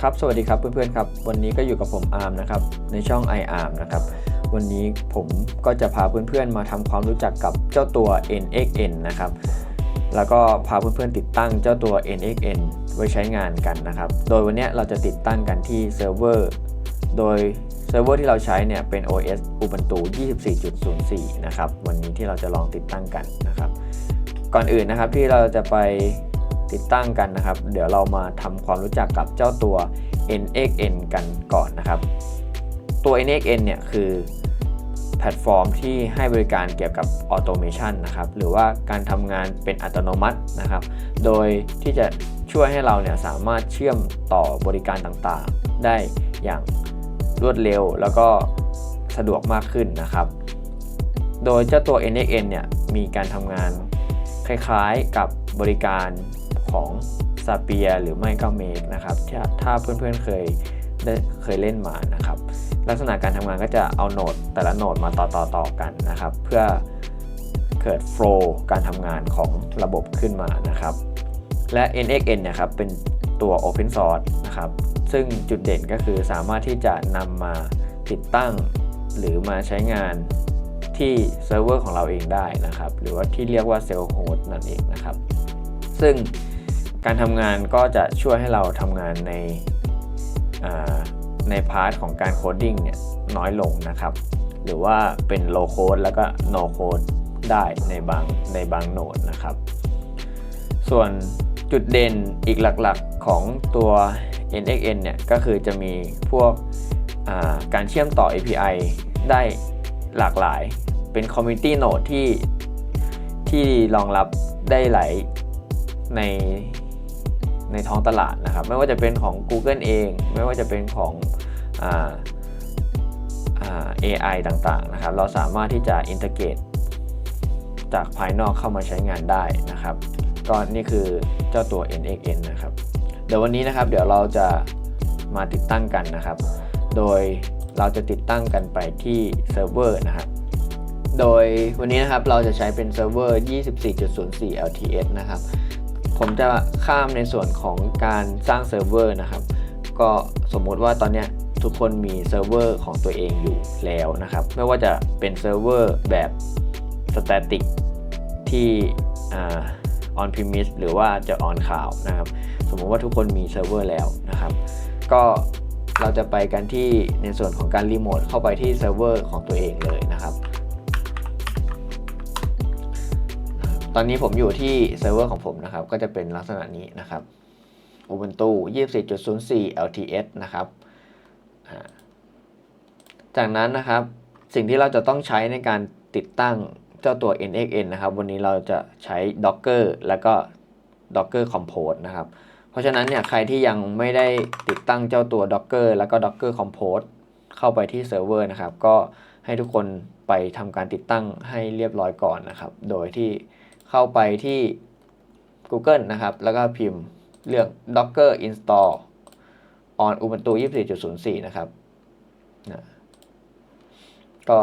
ครับสวัสดีครับเพื่อนๆครับ วันนี้ก็อยู่กับผมอาร์มนะครับในช่อง iArm นะครับวันนี้ผมก็จะพาเพื่อนๆมาทำความรู้จักกับเจ้าตัว NXN นะครับแล้วก็พาเพื่อนๆติดตั้งเจ้าตัว NXN ไว้ใช้งานกันนะครับ โดยวันนี้เราจะติดตั้งกันที่เซิร์ฟเวอร์ โดยเซิร์ฟเวอร์ที่เราใช้เนี่ยเป็น OS Ubuntu 24.04 นะครับ วันนี้ที่เราจะลองติดตั้งกันนะครับ ก่อนอื่นนะครับที่เราจะไป ติดตั้งกันนะครับ เดี๋ยวเรามาทำความรู้จักกับเจ้าตัว NXN กันก่อนนะครับ ตัว NXN เนี่ยคือแพลตฟอร์มที่ให้บริการเกี่ยวกับออโตเมชันนะครับ หรือว่าการทำงานเป็นอัตโนมัตินะครับ โดยที่จะช่วยให้เราเนี่ยสามารถเชื่อมต่อบริการต่างๆ ได้อย่างรวดเร็วแล้วก็สะดวกมากขึ้นนะครับ โดยเจ้าตัว NXN เนี่ยมีการทำงานคล้ายๆกับบริการ ของ s a p i e r หรือไม่ก็ Make นะครับถ้าเพื่อนๆเคยได้เคยเล่นมานะครับ ลักษณะการทำงานก็จะเอาโหนดแต่ละโหนดมาต่อต่อต่อกันนะครับ เพื่อเกิดโฟล์การทำงานของระบบขึ้นมานะครับ และ NXN นี่ยครับเป็นตัว Open Source นะครับ ซึ่งจุดเด่นก็คือสามารถที่จะนำมาติดตั้ง หรือมาใช้งานที่เซิร์ฟเวอร์ของเราเองได้นะครับ หรือว่าที่เรียกว่าเซลล์โฮสต์นั่นเองนะครับ ซึ่ง การทำงานก็จะช่วยให้เราทำงานในในพาร์ทของการโคดดิ้งเนี่ยน้อยลงนะครับ หรือว่าเป็นโลโคดแล้วก็ no code ได้ในบางในบางโหนดนะครับ ส่วนจุดเด่นอีกหลักๆของตัว NXN เนี่ยก็คือจะมีพวกาการเชื่อมต่อ API ได้หลากหลาย เป็น Community Node ที่ที่รองรับได้หลายใน ในท้องตลาดนะครับ ไม่ว่าจะเป็นของ Google เอง ไม่ว่าจะเป็นของอ่าอ่า AI ต่างๆนะครับ เราสามารถที่จะ integrate จากภายนอกเข้ามาใช้งานได้นะครับก็นี่คือเจ้าตัว NXN นะครับ เดี๋ยววันนี้นะครับ เดี๋ยวเราจะมาติดตั้งกันนะครับ โดยเราจะติดตั้งกันไปที่เซิร์ฟเวอร์นะครับ โดยวันนี้นะครับเราจะใช้เป็นเซิร์ฟเวอร์ 24.04 LTS นะครับ ผมจะข้ามในส่วนของการสร้างเซิร์ฟเวอร์นะครับ ก็สมมติว่าตอนนี้ทุกคนมีเซิร์ฟเวอร์ของตัวเองอยู่แล้วนะครับ ไม่ว่าจะเป็นเซิร์ฟเวอร์แบบ static ที่อ่า on premise หรือว่าจะ on cloud นะครับ สมมติว่าทุกคนมีเซิร์ฟเวอร์แล้วนะครับ ก็เราจะไปกันที่ในส่วนของการรีโมทเข้าไปที่เซิร์ฟเวอร์ของตัวเองเลยนะครับ ตอนนี้ผมอยู่ที่เซิร์ฟเวอร์ของผมนะครับ ก็จะเป็นลักษณะนี้นะครับ Ubuntu 24.04 LTS นะครับ จากนั้นนะครับ สิ่งที่เราจะต้องใช้ในการติดตั้งเจ้าตัว NXN นะครับ วันนี้เราจะใช้ Docker แล้วก็ Docker Compose นะครับ เพราะฉะนั้นเนี่ยใครที่ยังไม่ได้ติดตั้งเจ้าตัว Docker แล้วก็ Docker Compose เข้าไปที่เซิร์ฟเวอร์นะครับ ก็ให้ทุกคนไปทำการติดตั้งให้เรียบร้อยก่อนนะครับ โดยที่ เข้าไปที่ Google นะครับ แล้วก็พิมพ์เลือก Docker install on Ubuntu 24.04 นะครับนะก็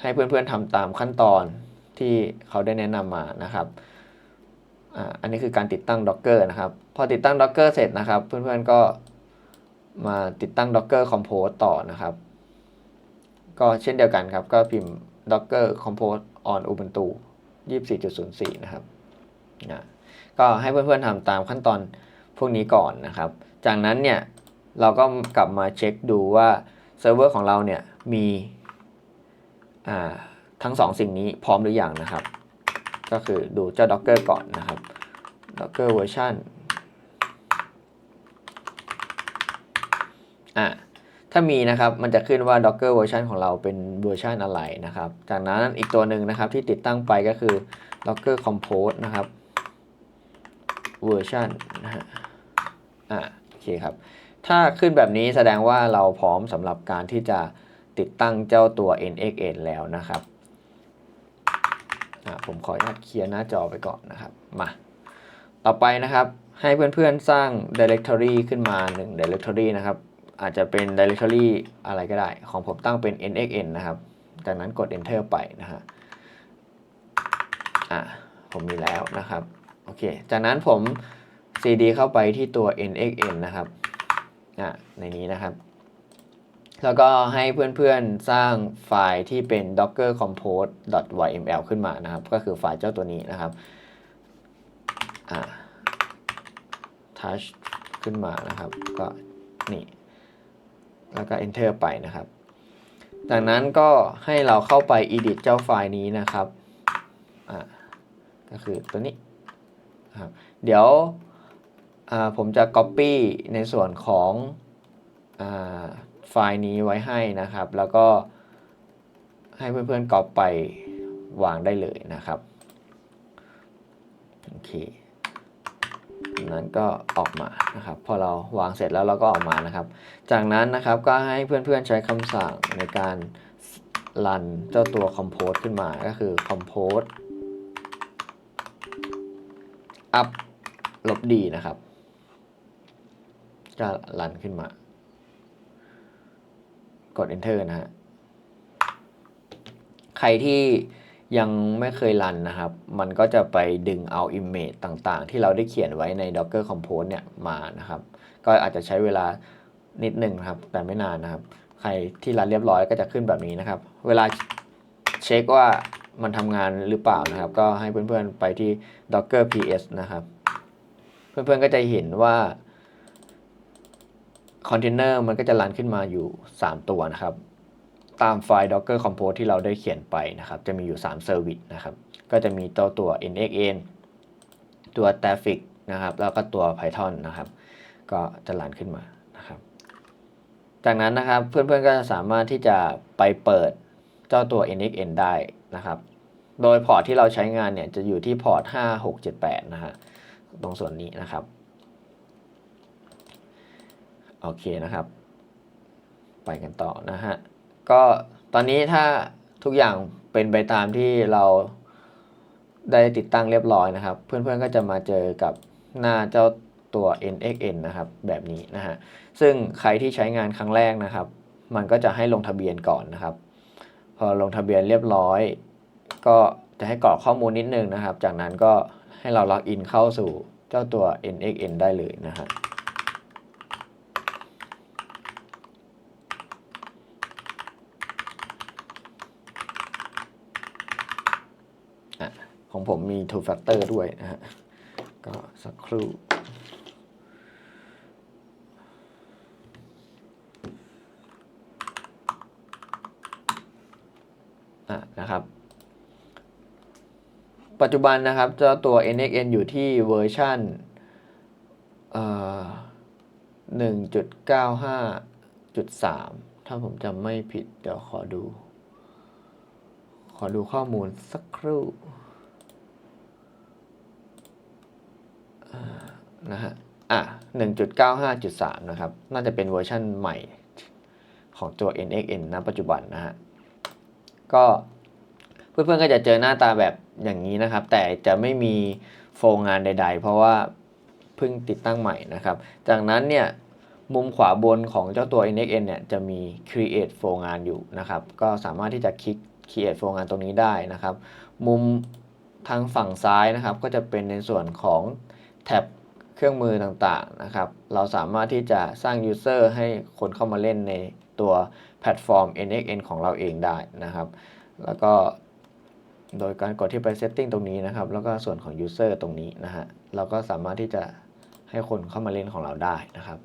ให้เพื่อนๆทำตามขั้นตอนที่เขาได้แนะนำมานะครับอ่าอันนี้คือการติดตั้ง Docker นะครับ พอติดตั้ง Docker เสร็จนะครับ เพื่อนๆก็มาติดตั้ง Docker Compose ต่อนะครับ ก็เช่นเดียวกันครับ ก็พิมพ์ Docker Compose on Ubuntu 24.04 นะครับนะก็ให้เพื่อนๆทำตามขั้นตอนพวกนี้ก่อนนะครับ จากนั้นเนี่ยเราก็กลับมาเช็คดูว่าเซิร์ฟเวอร์ของเราเนี่ยมีทั้งสองสิ่งนี้พร้อมหรือยังนะครับ ก็คือดูเจ้า Docker ก่อนนะครับ Docker version อะ ถ้ามีนะครับ มันจะขึ้นว่า Docker version ของเราเป็นเวอร์ชันอะไรนะครับ จากนั้นอีกตัวหนึ่งนะครับที่ติดตั้งไปก็คือ Docker Compose นะครับเวอร์ชันนะฮะ อะโอเคครับ ถ้าขึ้นแบบนี้แสดงว่าเราพร้อมสำหรับการที่จะติดตั้งเจ้าตัว NXN แล้วนะครับอะผมขออนุญาตเคลียร์หน้าจอไปก่อนนะครับ มา ต่อไปนะครับ ให้เพื่อนๆสร้าง directory ขึ้นมา 1 directory นะครับ อาจจะเป็น directory อะไรก็ได้ ของผมตั้งเป็น nxn นะครับ จากนั้นกด enter ไปนะฮะอะผมมีแล้วนะครับ โอเค จากนั้นผม cd เข้าไปที่ตัว nxn นะครับอะในนี้นะครับ แล้วก็ให้เพื่อนๆสร้างไฟล์ที่เป็น docker compose yml ขึ้นมานะครับ ก็คือไฟล์เจ้าตัวนี้นะครับอ่า touch ขึ้นมานะครับ ก็นี่ แล้วก็ enter ไปนะครับ จากนั้นก็ให้เราเข้าไป edit เจ้าไฟล์นี้นะครับอ่าก็คือตัวนี้ครับเดี๋ยวอ่าผมจะ copy ในส่วนของอ่าไฟล์นี้ไว้ให้นะครับ แล้วก็ให้เพื่อนๆ copy ไปวางได้เลยนะครับ โอเค นั้นก็ออกมานะครับ พอเราวางเสร็จแล้วเราก็ออกมานะครับ จากนั้นนะครับก็ให้เพื่อนๆใช้คำสั่งในการรันเจ้าตัว compose ขึ้นมาก็คือ compose up ลบดีนะครับก็รันขึ้นมา กด enter นะฮะใครที่ ยังไม่เคยรันนะครับ มันก็จะไปดึงเอา image ต่างๆ ที่เราได้เขียนไว้ใน docker compose เนี่ยมานะครับ ก็อาจจะใช้เวลานิดหนึ่งนะครับ แต่ไม่นานนะครับ ใครที่รันเรียบร้อยก็จะขึ้นแบบนี้นะครับ เวลาเช็คว่ามันทำงานหรือเปล่านะครับ ก็ให้เพื่อนๆไปที่ docker ps นะครับ เพื่อนๆก็จะเห็นว่าคอนเทนเนอร์มันก็จะรันขึ้นมาอยู่ 3 ตัวนะครับ ตามไฟล์ docker compose ที่เราได้เขียนไปนะครับ จะมีอยู่ 3 service นะครับ ก็จะมีตัวตัว nxn ตัว traffic นะครับ แล้วก็ตัว python นะครับ ก็จะรันขึ้นมานะครับ จากนั้นนะครับเพื่อนๆก็จะสามารถที่จะไปเปิดเจ้าตัว nxn ได้นะครับ โดยพอร์ตที่เราใช้งานเนี่ยจะอยู่ที่พอร์ต 5678 นะฮะ ตรงส่วนนี้นะครับ โอเคนะครับ ไปกันต่อนะฮะ ก็ตอนนี้ถ้าทุกอย่างเป็นไปตามที่เราได้ติดตั้งเรียบร้อยนะครับ เพื่อนๆก็จะมาเจอกับหน้าเจ้าตัว nxn นะครับ แบบนี้นะฮะ ซึ่งใครที่ใช้งานครั้งแรกนะครับ มันก็จะให้ลงทะเบียนก่อนนะครับ พอลงทะเบียนเรียบร้อย ก็จะให้กรอกข้อมูลนิดนึงนะครับ จากนั้นก็ให้เราล็อกอินเข้าสู่เจ้าตัว nxn ได้เลยนะฮะ ของ ผมมี two factor ด้วยนะฮะ ก็สักครู่อะนะครับ ปัจจุบันนะครับเจ้าตัว NXN อยู่ที่เวอร์ชันเอ่1.95.3 ถ้าผมจำไม่ผิด เดี๋ยวขอดู ขอดูข้อมูลสักครู่ นะฮะ อะ 1.95.3 นะครับ น่าจะเป็นเวอร์ชันใหม่ของตัว NXN ณ ปัจจุบันนะฮะ ก็เพื่อนๆก็จะเจอหน้าตาแบบอย่างนี้นะครับ แต่จะไม่มีโฟล์งานใด ๆ เพราะว่าเพิ่งติดตั้งใหม่นะครับ จากนั้นเนี่ยมุมขวาบนของเจ้าตัว NXN เนี่ยจะมี create โฟล์งานอยู่นะครับ ก็สามารถที่จะคลิก create โฟล์งานตรงนี้ได้นะครับ มุมทางฝั่งซ้ายนะครับ ก็จะเป็นในส่วนของแท็บ เครื่องมือต่างๆนะครับ เราสามารถที่จะสร้าง user ให้คนเข้ามาเล่นในตัวแพลตฟอร์ม NXN ของเราเองได้นะครับ แล้วก็โดยการกดที่ไป setting ตรงนี้นะครับ แล้วก็ส่วนของ user ตรงนี้นะฮะ เราก็สามารถที่จะให้คนเข้ามาเล่นของเราได้นะครับ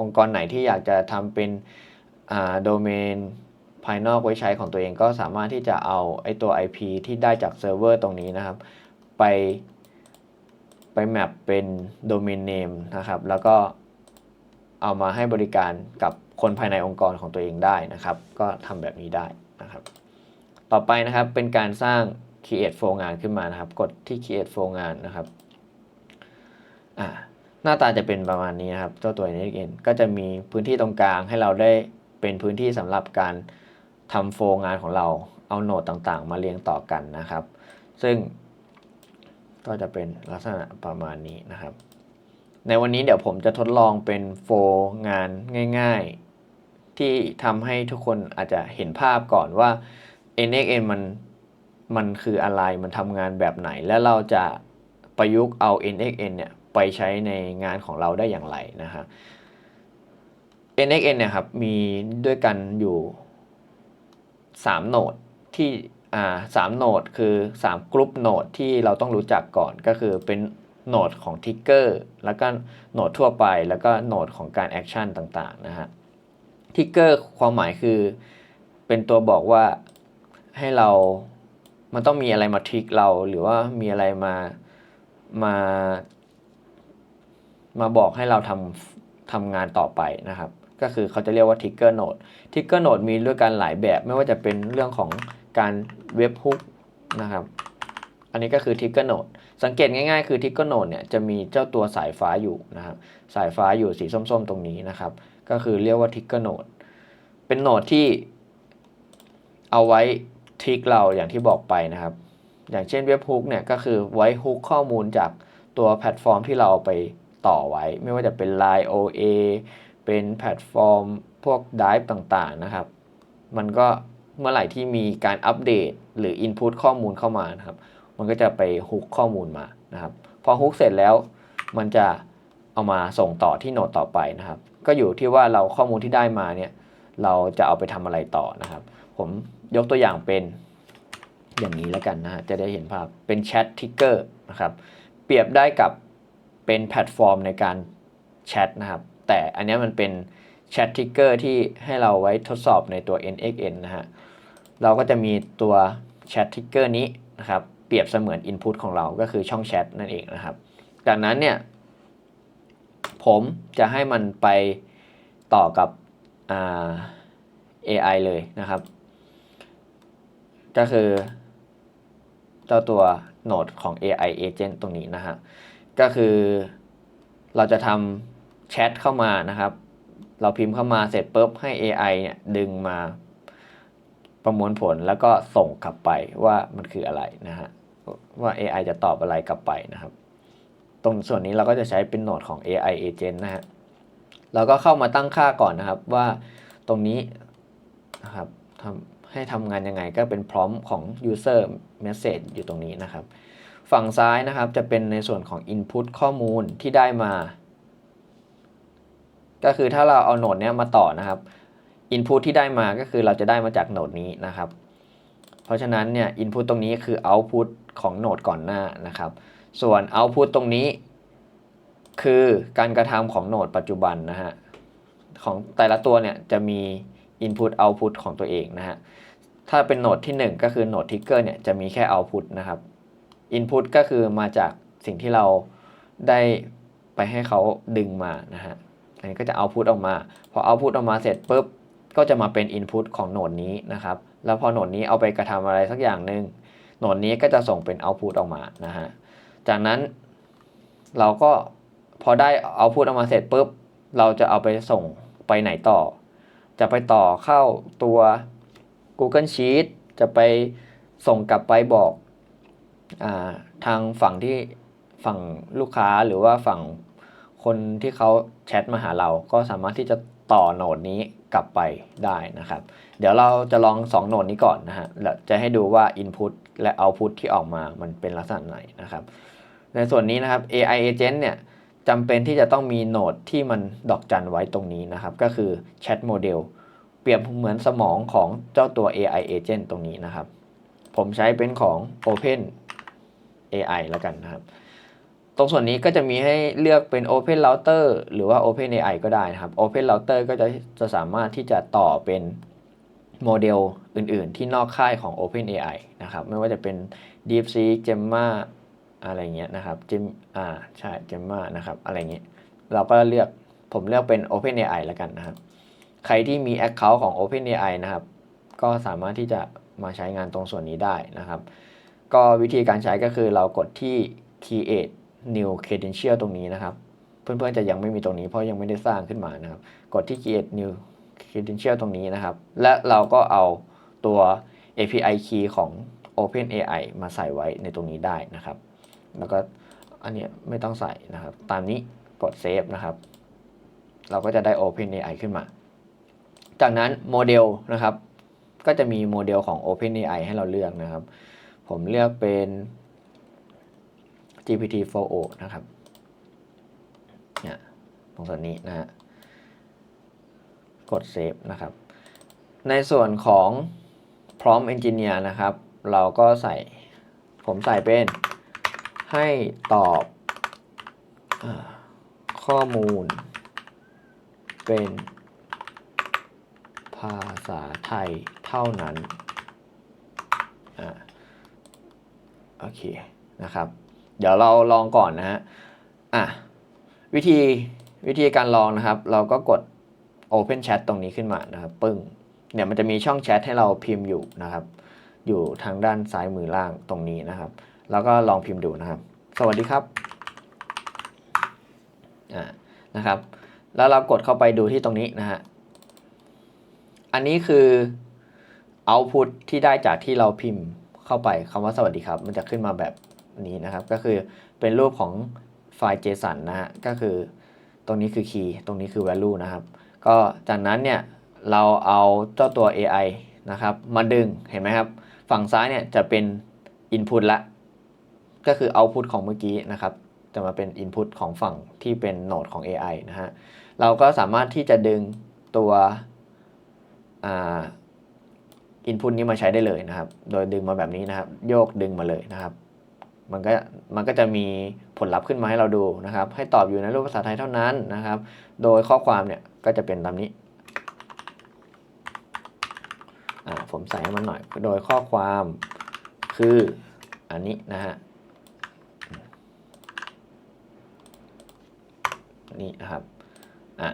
องค์กรไหนที่อยากจะทำเป็นโดเมนภายนอกไว้ใช้ของตัวเองก็สามารถที่จะเอาไอตัว IP ที่ได้จากเซิร์ฟเวอร์ตรงนี้นะครับ ไป ไปแมปเป็น domain name นะครับ แล้วก็เอามาให้บริการกับคนภายในองค์กรของตัวเองได้นะครับ ก็ทำแบบนี้ได้นะครับ ต่อไปนะครับเป็นการสร้าง create flow งานขึ้นมานะครับ กดที่ create flow งานนะครับอ่าหน้าตาจะเป็นประมาณนี้นะครับเจ้าตัวนี้เองก็จะมีพื้นที่ตรงกลางให้เราได้เป็นพื้นที่สำหรับการทำโฟล์งานของเราเอาโนดต่างๆ มาเรียงต่อกันนะครับ ซึ่ง ก็จะเป็นลักษณะประมาณนี้นะครับ ในวันนี้เดี๋ยวผมจะทดลองเป็นโฟล์งานง่ายๆ ที่ทำให้ทุกคนอาจจะเห็นภาพก่อนว่า NXN มันมันคืออะไรมันทำงานแบบไหน และเราจะประยุกต์เอา NXN เนี่ยไปใช้ในงานของเราได้อย่างไรนะฮะ NXN เนี่ยครับมีด้วยกันอยู่ 3 โหนดที่ สามโหนดคือ3กลุ่มโหนดที่เราต้องรู้จักก่อนก็คือเป็นโหนดของทิกเกอร์แล้วก็โหนดทั่วไป แล้วก็โหนดของการแอคชั่นต่างๆนะฮะทิกเกอร์ความหมายคือเป็นตัวบอกว่าให้เรามันต้องมีอะไรมาทริกเราหรือว่ามีอะไรมามามาบอกให้เราทำทำงานต่อไปนะครับ ก็คือเขาจะเรียกว่า Trigger Node Trigger Node มีด้วยกันหลายแบบไม่ว่าจะเป็นเรื่องของ การเว็บฮุกนะครับ อันนี้ก็คือ Trigger Node สังเกตง่ายๆ คือ Trigger Node เนี่ยจะมีเจ้าตัวสายฟ้าอยู่นะครับ สายฟ้าอยู่สีส้มๆ ตรงนี้นะครับ ก็คือเรียกว่า Trigger Node เป็นโหนดที่เอาไว้ทิกเราอย่างที่บอกไปนะครับ อย่างเช่นเว็บฮุกเนี่ยก็คือไว้ฮุกข้อมูลจากตัวแพลตฟอร์มที่เราไปต่อไว้ ไม่ว่าจะเป็น Line OA เป็นแพลตฟอร์มพวก Dive ต่างๆนะครับ มันก็ เมื่อไหร่ที่มีการอัปเดตหรือ Input ข้อมูลเข้ามานะครับ มันก็จะไปฮุกข้อมูลมานะครับ พอฮุกเสร็จแล้ว มันจะเอามาส่งต่อที่โนดต่อไปนะครับ ก็อยู่ที่ว่าเราข้อมูลที่ได้มาเนี่ย เราจะเอาไปทำอะไรต่อนะครับ ผมยกตัวอย่างเป็นอย่างนี้แล้วกันนะฮะจะได้เห็นภาพเป็นแชททิกเกอร์นะครับ เปรียบได้กับเป็นแพลตฟอร์มในการแชทนะครับ แต่อันนี้มันเป็นแชททิกเกอร์ที่ให้เราไว้ทดสอบในตัว NXN นะฮะ เราก็จะมีตัวแชททิกเกอร์นี้นะครับ เปรียบเสมือน Input ของเราก็คือช่องแชทนั่นเองนะครับ จากนั้นเนี่ย ผมจะให้มันไปต่อกับอ่า AI เลยนะครับ ก็คือเจ้าตัวโหนดของ AI agent ตรงนี้นะฮะ ก็คือเราจะทำแชทเข้ามานะครับ เราพิมพ์เข้ามาเสร็จปุ๊บให้ AI เนี่ยดึงมา ประมวลผลแล้วก็ส่งกลับไปว่ามันคืออะไรนะฮะว่า AI จะตอบอะไรกลับไปนะครับ ตรงส่วนนี้เราก็จะใช้เป็นโหนดของ AI agent นะฮะเราก็เข้ามาตั้งค่าก่อนนะครับว่าตรงนี้นะครับทำให้ทำงานยังไงก็เป็นพร้อมของ user message อยู่ตรงนี้นะครับ ฝั่งซ้ายนะครับจะเป็นในส่วนของ input ข้อมูลที่ได้มา ก็คือถ้าเราเอาโหนดเนี้ยมาต่อนะครับ input ที่ได้มาก็คือเราจะได้มาจากโหนดนี้นะครับ เพราะฉะนั้นเนี่ย input ตรงนี้คือ output ของโหนดก่อนหน้านะครับ ส่วน output ตรงนี้ คือการกระทำของโหนดปัจจุบันนะฮะ ของแต่ละตัวเนี่ยจะมี input output ของตัวเองนะฮะ ถ้าเป็นโหนดที่ 1 ก็คือโหนด trigger เนี่ยจะมีแค่ output นะครับ input ก็คือมาจากสิ่งที่เราได้ไปให้เขาดึงมานะฮะ อันนี้ก็จะ output ออกมา พอ output ออกมาเสร็จปุ๊บ ก็จะมาเป็น input ของโหนดนี้นะครับ แล้วพอโหนดนี้เอาไปกระทำอะไรสักอย่างหนึ่งโหนดนี้ก็จะส่งเป็น output ออกมานะฮะจากนั้นเราก็พอได้ output ออกมาเสร็จปุ๊บ เราจะเอาไปส่งไปไหนต่อ จะไปต่อเข้าตัว Google Sheet จะไปส่งกลับไปบอกอาทางฝั่งที่ฝั่งลูกค้าหรือว่าฝั่งคนที่เขาแชทมาหาเราก็สามารถที่จะต่อโหนดนี้ กลับไปได้นะครับ เดี๋ยวเราจะลอง 2 โหนดนี้ก่อนนะฮะแล้วจะให้ดูว่า Input และ Output ที่ออกมามันเป็นลักษณะไหนนะครับ ในส่วนนี้นะครับ AI agent เนี่ยจำเป็นที่จะต้องมีโหนดที่มันดอกจันไว้ตรงนี้นะครับ ก็คือ Chat Model เปรียบเหมือนสมองของเจ้าตัว AI agent ตรงนี้นะครับ ผมใช้เป็นของ Open AI แล้วกันนะครับ ตรงส่วนนี้ก็จะมีให้เลือกเป็น Open Router หรือว่า Open AI ก็ได้นะครับ Open Router ก็จะจะสามารถที่จะต่อเป็นโมเดลอื่นๆ ที่นอกค่ายของ Open AI นะครับ ไม่ว่าจะเป็น DeepSeek Gemma อะไรเงี้ยนะครับ Gem อ่าใช่ Gemma นะครับ อะไรเงี้ยเราก็เลือกผมเลือกเป็น Open AI แล้วกันนะครับ ใครที่มี Account ของ Open AI นะครับ ก็สามารถที่จะมาใช้งานตรงส่วนนี้ได้นะครับ ก็วิธีการใช้ก็คือเรากดที่ create new credential ตรงนี้นะครับ เพื่อนๆจะยังไม่มีตรงนี้เพราะยังไม่ได้สร้างขึ้นมานะครับ กดที่ create new credential ตรงนี้นะครับ และเราก็เอาตัว API key ของ OpenAI มาใส่ไว้ในตรงนี้ได้นะครับ แล้วก็อันนี้ไม่ต้องใส่นะครับ ตามนี้กด save นะครับ เราก็จะได้ OpenAI ขึ้นมา จากนั้นโมเดลนะครับ ก็จะมีโมเดลของ OpenAI ให้เราเลือกนะครับ ผมเลือกเป็น GPT-4o นะครับเนี่ยตรงส่วนนี้นะฮะกดเซฟนะครับ ในส่วนของพร้อม Engineer นะครับ เราก็ใส่ผมใส่เป็นให้ตอบอข้อมูล เป็นภาษาไทยเท่านั้น อ่า โอเค นะครับ เดี๋ยวเราลองก่อนนะฮะอะวิธีวิธีการลองนะครับ เราก็กด Open Chat ตรงนี้ขึ้นมานะครับ ปึ้งเนี่ยมันจะมีช่องแชทให้เราพิมพ์อยู่นะครับ อยู่ทางด้านซ้ายมือล่างตรงนี้นะครับ แล้วก็ลองพิมพ์ดูนะครับ สวัสดีครับอ่านะครับ แล้วเรากดเข้าไปดูที่ตรงนี้นะฮะอันนี้คือ output ที่ได้จากที่เราพิมพ์เข้าไปคำว่าสวัสดีครับ มันจะขึ้นมาแบบ นี้นะครับ ก็คือเป็นรูปของไฟล์ JSON นะฮะ ก็คือตรงนี้คือ key ตรงนี้คือ value นะครับ ก็จากนั้นเนี่ยเราเอาเจ้าตัว AI นะครับ มาดึงเห็นไหมครับ ฝั่งซ้ายเนี่ยจะเป็น input ละ ก็คือ output ของเมื่อกี้นะครับ จะมาเป็น input ของฝั่งที่เป็นโหนดของ AI นะฮะ เราก็สามารถที่จะดึงตัวอ่า input นี้มาใช้ได้เลยนะครับ โดยดึงมาแบบนี้นะครับ โยกดึงมาเลยนะครับ มันก็มันก็จะมีผลลัพธ์ขึ้นมาให้เราดูนะครับ ให้ตอบอยู่ในรูปภาษาไทยเท่านั้นนะครับ โดยข้อความเนี่ยก็จะเป็นตามนี้อ่าผมใส่ให้มันหน่อย โดยข้อความคืออันนี้นะฮะนี่นะครับ อะ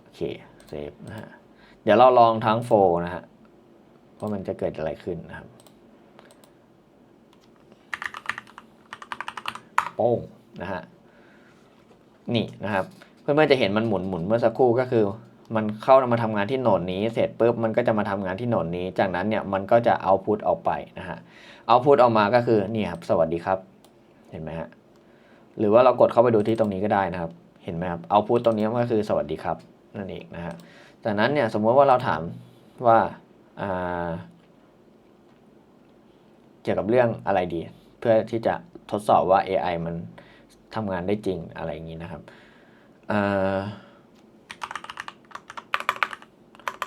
โอเค เซฟนะฮะ เดี๋ยวเราลองทั้งโฟนะฮะ ว่ามันจะเกิดอะไรขึ้นนะครับ โป้งนะฮะนี่นะครับ เพื่อนๆจะเห็นมันหมุนหมุนเมื่อสักครู่ก็คือ มันเข้ามาทำงานที่โหนดนี้เสร็จปุ๊บมันก็จะมาทำงานที่โหนดนี้ จากนั้นเนี่ยมันก็จะเอาพุทออกไปนะฮะเอาพุทออกมาก็คือนี่ครับสวัสดีครับ เห็นไหมฮะหรือว่าเรากดเข้าไปดูที่ตรงนี้ก็ได้นะครับ เห็นไหมครับเอาพุทตรงนี้ก็คือสวัสดีครับนั่นเองนะฮะจากนั้นเนี่ยสมมติว่าเราถามว่าอ่าเกี่ยวกับเรื่องอะไรดี เพื่อที่จะ ทดสอบว่า AI มันทำงานได้จริงอะไรอย่างนี้นะครับ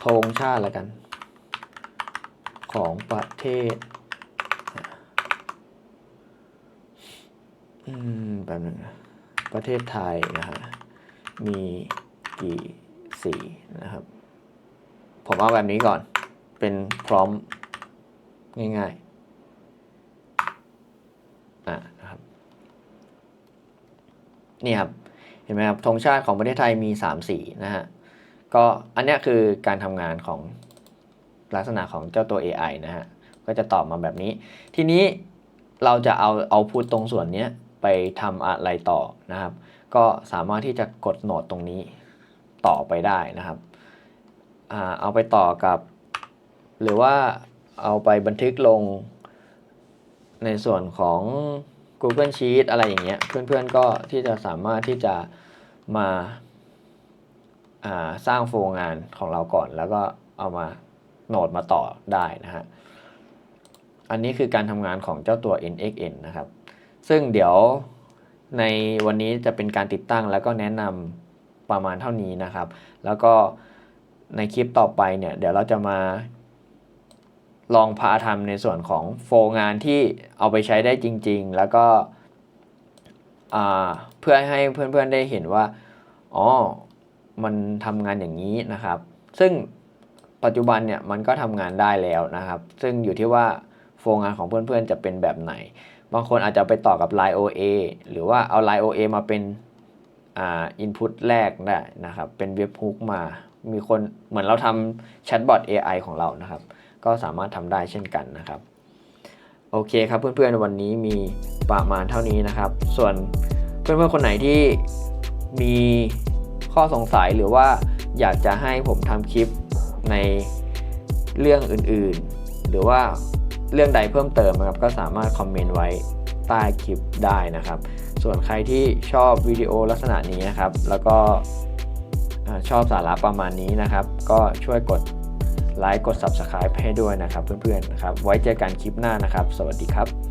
ธงชาติละกัน ของประเทศอืมแบบนึงนะประเทศไทยนะฮะมีกี่สีนะครับ ผมเอาแบบนี้ก่อนเป็นพร้อมง่ายๆ อ่านะครับนี่ครับเห็นไหมครับธงชาติของประเทศไทยมี 3 สีนะฮะก็อันนี้คือการทำงานของลักษณะของเจ้าตัว AI นะฮะก็จะตอบมาแบบนี้ ทีนี้เราจะเอาเอาพูดตรงส่วนนี้ไปทำอะไรต่อนะครับ ก็สามารถที่จะกดโหนดตรงนี้ต่อไปได้นะครับอเอาไปต่อกับ หรือว่าเอาไปบันทึกลง ในส่วนของ Google Sheet อะไรอย่างเงี้ย เพื่อนๆก็ที่จะสามารถที่จะมาาสร้างโฟล์งานของเราก่อน แล้วก็เอามาโหนดมาต่อได้นะฮะ อันนี้คือการทำงานของเจ้าตัว NXN นะครับ ซึ่งเดี๋ยวในวันนี้จะเป็นการติดตั้งแล้วก็แนะนำประมาณเท่านี้นะครับ แล้วก็ในคลิปต่อไปเนี่ย เดี๋ยวเราจะมา ลองพาทำในส่วนของโฟล์งานที่เอาไปใช้ได้จริง ๆ แล้วก็เพื่อให้เพื่อนๆได้เห็นว่าอ๋อมันทำงานอย่างนี้นะครับ ซึ่งปัจจุบันเนี่ยมันก็ทำงานได้แล้วนะครับ ซึ่งอยู่ที่ว่าโฟล์งานของเพื่อนๆจะเป็นแบบไหน บางคนอาจจะไปต่อกับ Line OA หรือว่าเอา Line OA มาเป็นอ่า input แรกได้นะครับ เป็นเว็บฮุกมา มีคนเหมือนเราทำแชทบอท AI ของเรานะครับ ก็สามารถทำได้เช่นกันนะครับ โอเคครับเพื่อนๆวันนี้มีประมาณเท่านี้นะครับ ส่วนเพื่อนๆคนไหนที่มีข้อสงสัยหรือว่าอยากจะให้ผมทำคลิปในเรื่องอื่นๆ หรือว่าเรื่องใดเพิ่มเติมนะครับก็สามารถคอมเมนต์ไว้ใต้คลิปได้นะครับ ส่วนใครที่ชอบวิดีโอลักษณะนี้นะครับ แล้วก็ชอบสาระประมาณนี้นะครับ ก็ช่วยกด ไลค์กด Subscribe ให้ด้วยนะครับเพื่อนๆนะครับไว้เจอกันคลิปหน้านะครับ สวัสดีครับ